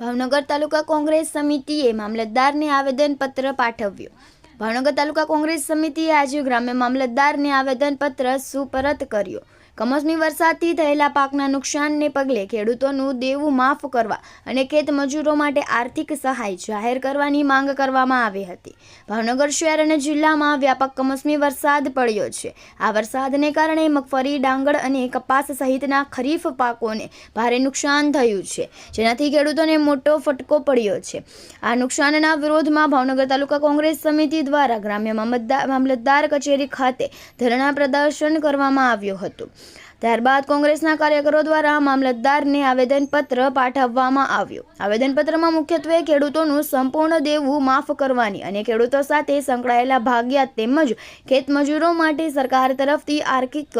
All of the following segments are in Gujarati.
ભાવનગર તાલુકા કોંગ્રેસ સમિતિએ મામલતદારને આવેદનપત્ર પાઠવ્યું. ભાવનગર તાલુકા કોંગ્રેસ સમિતિએ આજે ગ્રામ્ય મામલતદારને આવેદનપત્ર સુપરત કર્યું. કમોસમી વરસાદથી થયેલા પાકના નુકસાનને પગલે ખેડૂતોનું દેવું માફ કરવા અને ખેત મજૂરો માટે આર્થિક સહાય જાહેર કરવાની માંગ કરવામાં આવી હતી. ભાવનગર શહેર અને જિલ્લામાં વ્યાપક કમોસમી વરસાદ પડ્યો છે. આ વરસાદને કારણે મગફળી ડાંગર અને કપાસ સહિતના ખરીફ પાકોને ભારે નુકસાન થયું છે, જેનાથી ખેડૂતોને મોટો ફટકો પડ્યો છે. આ નુકસાનના વિરોધમાં ભાવનગર તાલુકા કોંગ્રેસ સમિતિ દ્વારા ગ્રામ્ય મામલતદાર કચેરી ખાતે ધરણા પ્રદર્શન કરવામાં આવ્યું હતું. ત્યારબાદ કોંગ્રેસના કાર્યકરો દ્વારા મામલતદારને આવેદનપત્ર પાઠવવામાં આવ્યું. આવેદનપત્રમાં મુખ્યત્વે ખેડૂતોનું સંપૂર્ણ દેવું માફ કરવાની અને ખેડૂતો સાથે સંકળાયેલા ભાગ્યા તેમજ ખેતમજૂરો માટે સરકાર તરફથી આર્થિક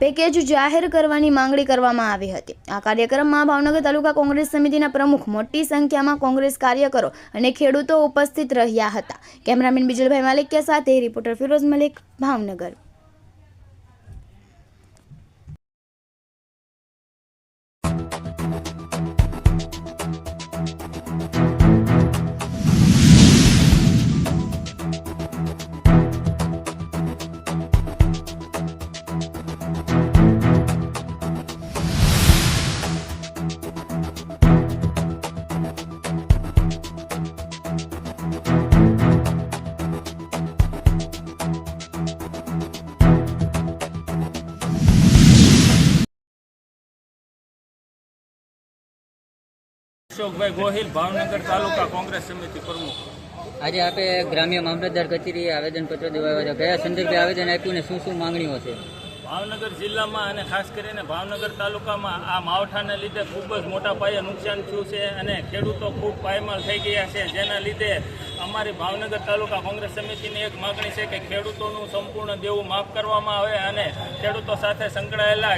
પેકેજ જાહેર કરવાની માંગણી કરવામાં આવી હતી. આ કાર્યક્રમમાં ભાવનગર તાલુકા કોંગ્રેસ સમિતિના પ્રમુખ મોટી સંખ્યામાં કોંગ્રેસ કાર્યકરો અને ખેડૂતો ઉપસ્થિત રહ્યા હતા. કેમેરામેન બિજલભાઈ માલિકિયા સાથે રિપોર્ટર ફિરોઝ મલિક, ભાવનગર. અશોકભાઈ ગોહિલ ભાવનગર તાલુકા કોંગ્રેસ સમિતિ પ્રમુખ. આજે આપે ગ્રામ્ય મામલતદાર કચેરીએ આવેદનપત્ર દેવા આવ્યા હતા કયા સંદર્ભે આવેદન આપ્યું ને શું શું માંગણીઓ છે? ભાવનગર જિલ્લામાં અને ખાસ કરીને ભાવનગર તાલુકામાં આ માવઠાને લીધે ખૂબ જ મોટા પાયે નુકસાન થયું છે અને ખેડૂતો ખૂબ પાયમાલ થઈ ગયા છે. જેના લીધે અમારી ભાવનગર તાલુકા કોંગ્રેસ સમિતિની એક માગણી છે કે ખેડૂતોનું સંપૂર્ણ દેવું માફ કરવામાં આવે અને ખેડૂતો સાથે સંકળાયેલા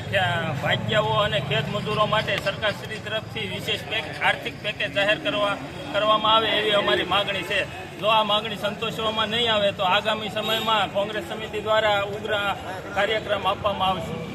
ભાગ્યાઓ અને ખેત મજૂરો માટે સરકારશ્રી તરફથી વિશેષ પેક, આર્થિક પેકેજ જાહેર કરવા, કરવામાં આવે એવી અમારી માગણી છે. જો આ માગણી સંતોષવામાં નહીં આવે તો આગામી સમયમાં કોંગ્રેસ સમિતિ દ્વારા ઉગ્ર કાર્યક્રમ આપવામાં આવશે.